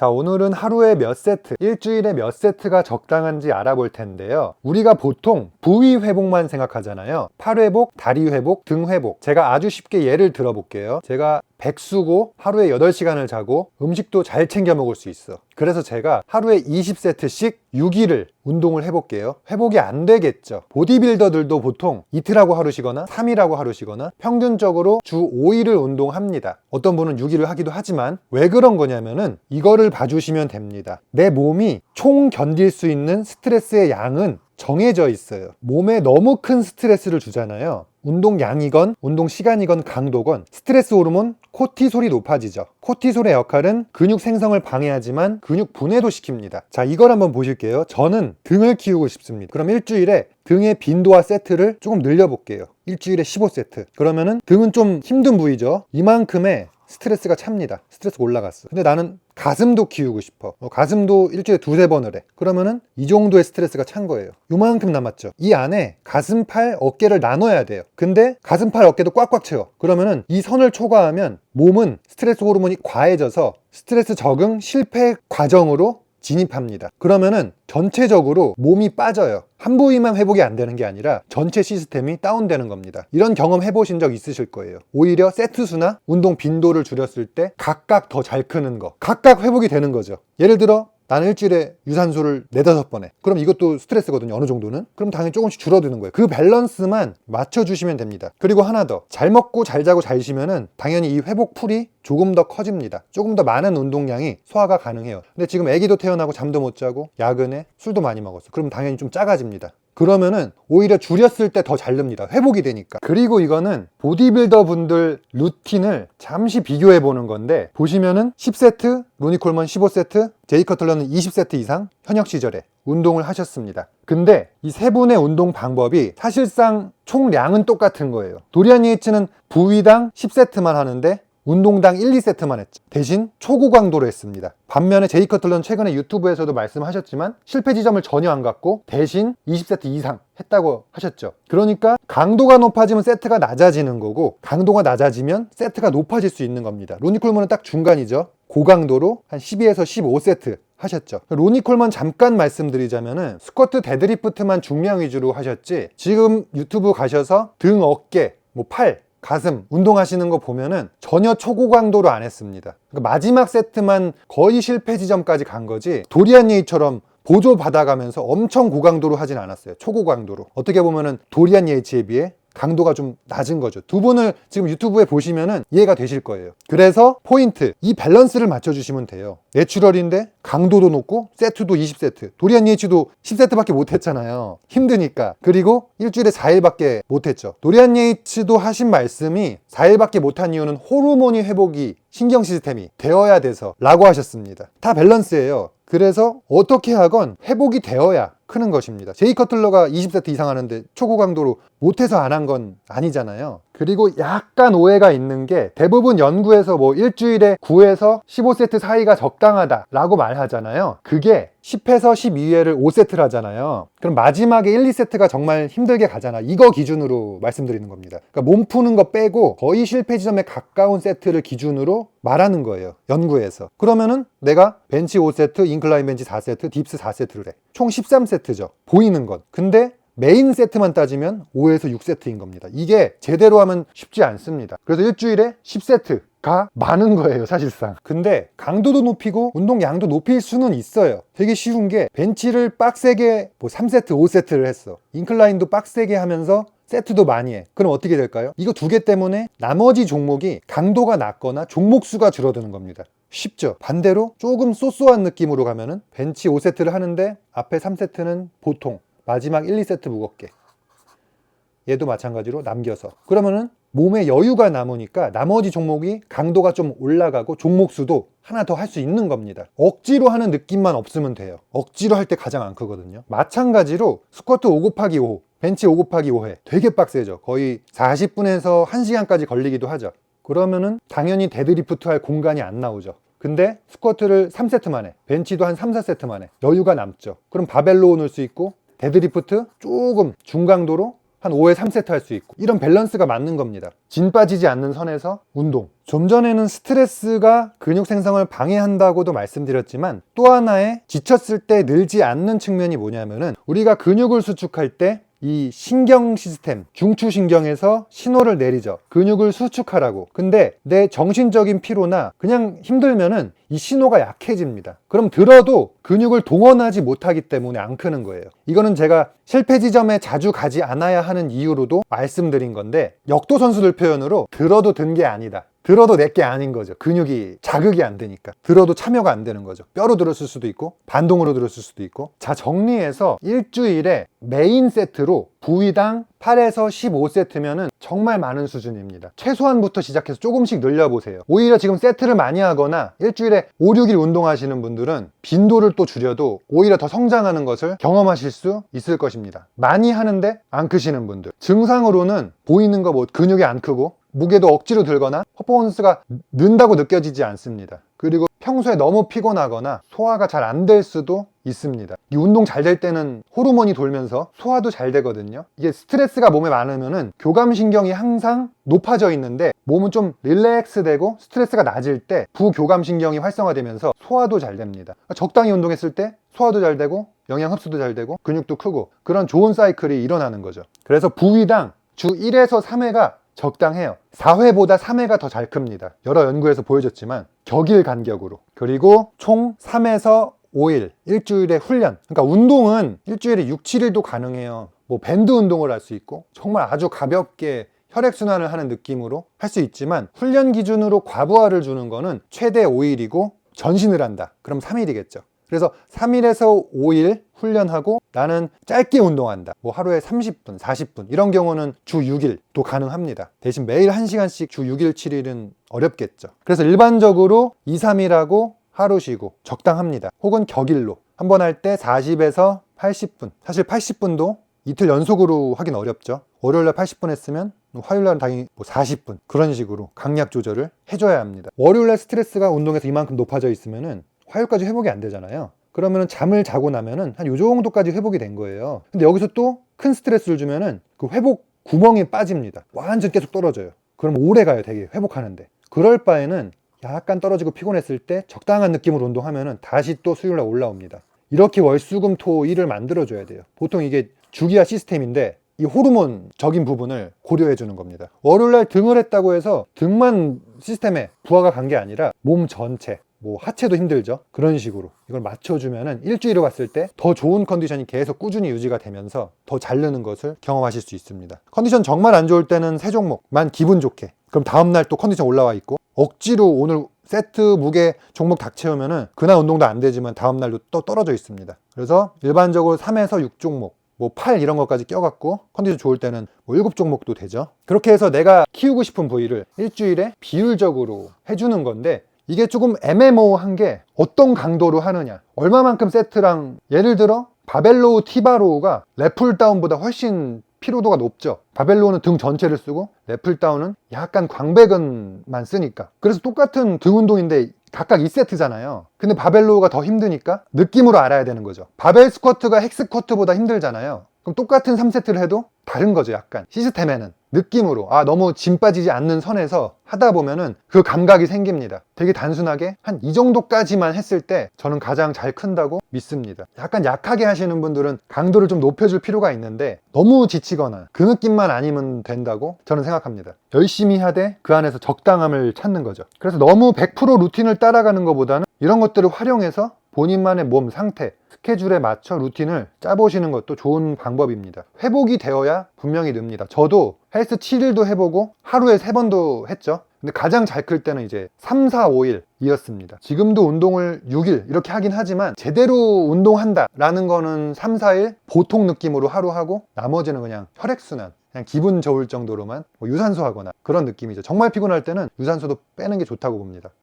자, 오늘은 하루에 몇 세트, 일주일에 몇 세트가 적당한지 알아볼 텐데요. 우리가 보통 부위 회복만 생각하잖아요. 팔 회복, 다리 회복, 등 회복. 제가 아주 쉽게 예를 들어볼게요. 제가 백수고 하루에 8시간을 자고 음식도 잘 챙겨 먹을 수 있어. 그래서 제가 하루에 20세트씩 6일을 운동을 해볼게요. 회복이 안 되겠죠. 보디빌더들도 보통 이틀하고 하루 쉬거나 3일하고 하루 쉬거나 평균적으로 주 5일을 운동합니다. 어떤 분은 6일을 하기도 하지만 왜 그런 거냐면은 이거를 봐주시면 됩니다. 내 몸이 총 견딜 수 있는 스트레스의 양은 정해져 있어요. 몸에 너무 큰 스트레스를 주잖아요. 운동 양이건 운동 시간이건 강도건 스트레스 호르몬 코티솔이 높아지죠. 코티솔의 역할은 근육 생성을 방해하지만 근육 분해도 시킵니다. 자, 이걸 한번 보실게요. 저는 등을 키우고 싶습니다. 그럼 일주일에 등의 빈도와 세트를 조금 늘려볼게요. 일주일에 15세트. 그러면은 등은 좀 힘든 부위죠. 이만큼의 스트레스가 찹니다. 스트레스가 올라갔어. 근데 나는 가슴도 키우고 싶어. 어, 가슴도 일주일에 두세 번을 해. 그러면은 이 정도의 스트레스가 찬 거예요. 요만큼 남았죠. 이 안에 가슴, 팔, 어깨를 나눠야 돼요. 근데 가슴, 팔, 어깨도 꽉꽉 채워. 그러면은 이 선을 초과하면 몸은 스트레스 호르몬이 과해져서 스트레스 적응 실패 과정으로 진입합니다. 그러면은 전체적으로 몸이 빠져요. 한 부위만 회복이 안 되는 게 아니라 전체 시스템이 다운되는 겁니다. 이런 경험 해보신 적 있으실 거예요. 오히려 세트 수나 운동 빈도를 줄였을 때 각각 더 잘 크는 거, 각각 회복이 되는 거죠. 예를 들어 나는 일주일에 유산소를 네다섯 번 해. 그럼 이것도 스트레스거든요. 어느 정도는. 그럼 당연히 조금씩 줄어드는 거예요. 그 밸런스만 맞춰주시면 됩니다. 그리고 하나 더. 잘 먹고 잘 자고 잘 쉬면은 당연히 이 회복 풀이 조금 더 커집니다. 조금 더 많은 운동량이 소화가 가능해요. 근데 지금 아기도 태어나고 잠도 못 자고 야근에 술도 많이 먹었어. 그럼 당연히 좀 작아집니다. 그러면은 오히려 줄였을 때 더잘 릅니다. 회복이 되니까. 그리고 이거는 보디빌더 분들 루틴을 잠시 비교해 보는 건데 보시면은 10세트, 로니콜먼 15세트, 제이 커틀러는 20세트 이상 현역 시절에 운동을 하셨습니다. 근데 이 세 분의 운동 방법이 사실상 총량은 똑같은 거예요. 도리안 예이츠는 부위당 10세트만 하는데 운동당 1, 2세트만 했죠. 대신 초고강도로 했습니다. 반면에 제이 커틀런 최근에 유튜브에서도 말씀하셨지만 실패 지점을 전혀 안 갖고 대신 20세트 이상 했다고 하셨죠. 그러니까 강도가 높아지면 세트가 낮아지는 거고 강도가 낮아지면 세트가 높아질 수 있는 겁니다. 로니 콜먼은 딱 중간이죠. 고강도로 한 12에서 15세트 하셨죠. 로니콜먼 잠깐 말씀드리자면은 스쿼트 데드리프트만 중량 위주로 하셨지 지금 유튜브 가셔서 등, 어깨, 뭐 팔, 가슴 운동하시는 거 보면은 전혀 초고강도로 안 했습니다. 그러니까 마지막 세트만 거의 실패 지점까지 간 거지 도리안 예이처럼 보조 받아가면서 엄청 고강도로 하진 않았어요. 초고강도로. 어떻게 보면은 도리안 예이치에 비해 강도가 좀 낮은 거죠. 두 분을 지금 유튜브에 보시면은 이해가 되실 거예요. 그래서 포인트, 이 밸런스를 맞춰주시면 돼요. 내추럴인데 강도도 높고 세트도 20세트. 도리안 예이치도 10세트밖에 못 했잖아요. 힘드니까. 그리고 일주일에 4일밖에 못 했죠. 도리안 예이치도 하신 말씀이 4일밖에 못한 이유는 호르몬이 회복이 신경 시스템이 되어야 돼서 라고 하셨습니다. 다 밸런스예요. 그래서 어떻게 하건 회복이 되어야 크는 것입니다. 제이 커틀러가 20세트 이상 하는데 초고강도로 못해서 안 한 건 아니잖아요. 그리고 약간 오해가 있는 게 대부분 연구에서 뭐 일주일에 9에서 15세트 사이가 적당하다라고 말하잖아요. 그게 10에서 12회를 5세트를 하잖아요. 그럼 마지막에 1, 2세트가 정말 힘들게 가잖아. 이거 기준으로 말씀드리는 겁니다. 그러니까 몸 푸는 거 빼고 거의 실패 지점에 가까운 세트를 기준으로 말하는 거예요. 연구에서. 그러면은 내가 벤치 5세트, 인클라인 벤치 4세트, 딥스 4세트를 해. 총 13세트죠. 보이는 건. 근데 메인 세트만 따지면 5에서 6세트인 겁니다. 이게 제대로 하면 쉽지 않습니다. 그래서 일주일에 10세트 가 많은 거예요, 사실상. 근데 강도도 높이고 운동 양도 높일 수는 있어요. 되게 쉬운 게 벤치를 빡세게 뭐 3세트, 5세트를 했어. 인클라인도 빡세게 하면서 세트도 많이 해. 그럼 어떻게 될까요? 이거 두 개 때문에 나머지 종목이 강도가 낮거나 종목 수가 줄어드는 겁니다. 쉽죠? 반대로 조금 쏘쏘한 느낌으로 가면은 벤치 5세트를 하는데 앞에 3세트는 보통 마지막 1, 2세트 무겁게 얘도 마찬가지로 남겨서 그러면은 몸에 여유가 남으니까 나머지 종목이 강도가 좀 올라가고 종목 수도 하나 더 할 수 있는 겁니다. 억지로 하는 느낌만 없으면 돼요. 억지로 할 때 가장 안 크거든요. 마찬가지로 스쿼트 5 곱하기 5, 벤치 5 곱하기 5회 되게 빡세죠. 거의 40분에서 1시간까지 걸리기도 하죠. 그러면은 당연히 데드리프트 할 공간이 안 나오죠. 근데 스쿼트를 3세트만 해. 벤치도 한 3, 4세트만 해. 여유가 남죠. 그럼 바벨로 넣을 수 있고 데드리프트 조금 중강도로 한 5회 3세트 할 수 있고 이런 밸런스가 맞는 겁니다. 진 빠지지 않는 선에서 운동. 좀 전에는 스트레스가 근육 생성을 방해한다고도 말씀드렸지만 또 하나의 지쳤을 때 늘지 않는 측면이 뭐냐면은 우리가 근육을 수축할 때 이 신경 시스템, 중추신경에서 신호를 내리죠. 근육을 수축하라고. 근데 내 정신적인 피로나 그냥 힘들면은 이 신호가 약해집니다. 그럼 들어도 근육을 동원하지 못하기 때문에 안 크는 거예요. 이거는 제가 실패 지점에 자주 가지 않아야 하는 이유로도 말씀드린 건데 역도 선수들 표현으로 들어도 든 게 아니다. 들어도 내게 아닌 거죠. 근육이 자극이 안 되니까. 들어도 참여가 안 되는 거죠. 뼈로 들었을 수도 있고, 반동으로 들었을 수도 있고. 자, 정리해서 일주일에 메인 세트로 부위당 8에서 15세트면은 정말 많은 수준입니다. 최소한부터 시작해서 조금씩 늘려보세요. 오히려 지금 세트를 많이 하거나 일주일에 5, 6일 운동하시는 분들은 빈도를 또 줄여도 오히려 더 성장하는 것을 경험하실 수 있을 것입니다. 많이 하는데 안 크시는 분들. 증상으로는 보이는 거 뭐 근육이 안 크고 무게도 억지로 들거나 퍼포먼스가 는다고 느껴지지 않습니다. 그리고 평소에 너무 피곤하거나 소화가 잘 안 될 수도 있습니다. 이 운동 잘 될 때는 호르몬이 돌면서 소화도 잘 되거든요. 이게 스트레스가 몸에 많으면은 교감신경이 항상 높아져 있는데 몸은 좀 릴렉스 되고 스트레스가 낮을 때 부교감신경이 활성화되면서 소화도 잘 됩니다. 적당히 운동했을 때 소화도 잘 되고 영양 흡수도 잘 되고 근육도 크고 그런 좋은 사이클이 일어나는 거죠. 그래서 부위당 주 1에서 3회가 적당해요. 4회보다 3회가 더 잘 큽니다. 여러 연구에서 보여줬지만 격일 간격으로. 그리고 총 3에서 5일 일주일에 훈련. 그러니까 운동은 일주일에 6, 7일도 가능해요. 뭐 밴드 운동을 할 수 있고 정말 아주 가볍게 혈액순환을 하는 느낌으로 할 수 있지만 훈련 기준으로 과부하를 주는 거는 최대 5일이고 전신을 한다. 그럼 3일이겠죠. 그래서 3일에서 5일 훈련하고 나는 짧게 운동한다. 뭐 하루에 30분, 40분 이런 경우는 주 6일도 가능합니다. 대신 매일 1시간씩 주 6일, 7일은 어렵겠죠. 그래서 일반적으로 2, 3일하고 하루 쉬고 적당합니다. 혹은 격일로 한 번 할 때 40에서 80분. 사실 80분도 이틀 연속으로 하긴 어렵죠. 월요일날 80분 했으면 화요일날은 당연히 뭐 40분 그런 식으로 강약 조절을 해줘야 합니다. 월요일날 스트레스가 운동에서 이만큼 높아져 있으면은 화요일까지 회복이 안 되잖아요. 그러면은 잠을 자고 나면은 한 요 정도까지 회복이 된 거예요. 근데 여기서 또 큰 스트레스를 주면은 그 회복 구멍이 빠집니다. 완전 계속 떨어져요. 그럼 오래 가요, 되게 회복하는데. 그럴 바에는 약간 떨어지고 피곤했을 때 적당한 느낌으로 운동하면은 다시 또 수요일날 올라옵니다. 이렇게 월수금토 일을 만들어줘야 돼요. 보통 이게 주기화 시스템인데 이 호르몬적인 부분을 고려해 주는 겁니다. 월요일날 등을 했다고 해서 등만 시스템에 부하가 간 게 아니라 몸 전체, 뭐 하체도 힘들죠. 그런 식으로 이걸 맞춰주면은 일주일을 갔을 때 더 좋은 컨디션이 계속 꾸준히 유지가 되면서 더잘 느는 것을 경험하실 수 있습니다. 컨디션 정말 안 좋을 때는 세 종목만 기분 좋게. 그럼 다음날 또 컨디션 올라와 있고 억지로 오늘 세트 무게 종목 닥 채우면은 그날 운동도 안 되지만 다음날도 또 떨어져 있습니다. 그래서 일반적으로 3에서 6종목 뭐팔 이런 것까지 껴갖고 컨디션 좋을 때는 뭐 7종목도 되죠. 그렇게 해서 내가 키우고 싶은 부위를 일주일에 비율적으로 해주는 건데 이게 조금 애매모호한 게 어떤 강도로 하느냐. 얼마만큼 세트랑 예를 들어 바벨로우 티바로우가 래플다운보다 훨씬 피로도가 높죠. 바벨로우는 등 전체를 쓰고 래플다운은 약간 광배근만 쓰니까. 그래서 똑같은 등 운동인데 각각 2세트잖아요. 근데 바벨로우가 더 힘드니까 느낌으로 알아야 되는 거죠. 바벨 스쿼트가 헥 스쿼트보다 힘들잖아요. 그럼 똑같은 3세트를 해도 다른 거죠 약간. 시스템에는. 느낌으로. 아 너무 짐 빠지지 않는 선에서 하다 보면은 그 감각이 생깁니다. 되게 단순하게 한 이 정도까지만 했을 때 저는 가장 잘 큰다고 믿습니다. 약간 약하게 하시는 분들은 강도를 좀 높여줄 필요가 있는데 너무 지치거나 그 느낌만 아니면 된다고 저는 생각합니다. 열심히 하되 그 안에서 적당함을 찾는 거죠. 그래서 너무 100% 루틴을 따라가는 것보다는 이런 것들을 활용해서 본인만의 몸 상태, 스케줄에 맞춰 루틴을 짜보시는 것도 좋은 방법입니다. 회복이 되어야 분명히 늡니다. 저도 헬스 7일도 해보고 하루에 3번도 했죠. 근데 가장 잘 클 때는 이제 3, 4, 5일 이었습니다. 지금도 운동을 6일 이렇게 하긴 하지만 제대로 운동한다 라는 거는 3, 4일 보통 느낌으로 하루 하고 나머지는 그냥 혈액순환 그냥 기분 좋을 정도로만 뭐 유산소 하거나 그런 느낌이죠. 정말 피곤할 때는 유산소도 빼는 게 좋다고 봅니다.